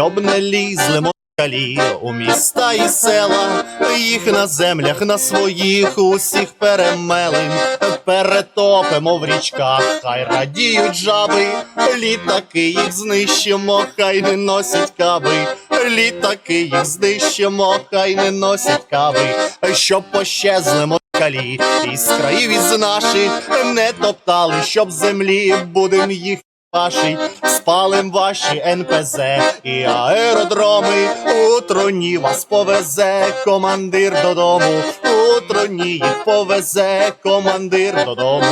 щоб не лізли москалі у міста і села, їх на землях на своїх усіх перемелим, перетопимо в річках, хай радіють жаби, літаки їх знищимо, хай не носять каби, літаки їх знищимо, хай не носять каби, щоб пощезли москалі, із країв із наших не топтали, щоб землі будем їх ваші, спалим ваші НПЗ і аеродроми. У троні вас повезе командир додому. У троні їх повезе командир додому.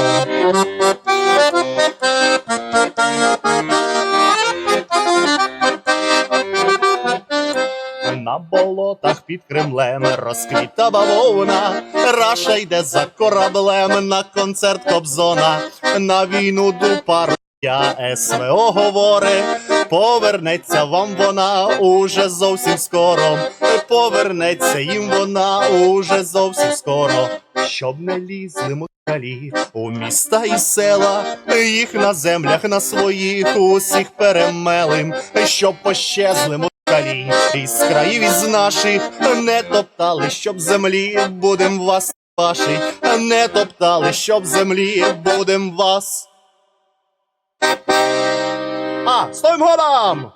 На болотах під Кремлем розквіта бавовна, Раша йде за кораблем на концерт Кобзона, на війну дупа я СВО говоре, повернеться вам вона уже зовсім скоро, повернеться їм вона уже зовсім скоро, щоб не лізли москалі у міста і села, їх на землях на своїх усіх перемелим, щоб пощезли москалі із країв із наших не топтали, щоб землі будем вас ваші, не топтали, щоб землі будем вас. Ah, A, stoim hodám!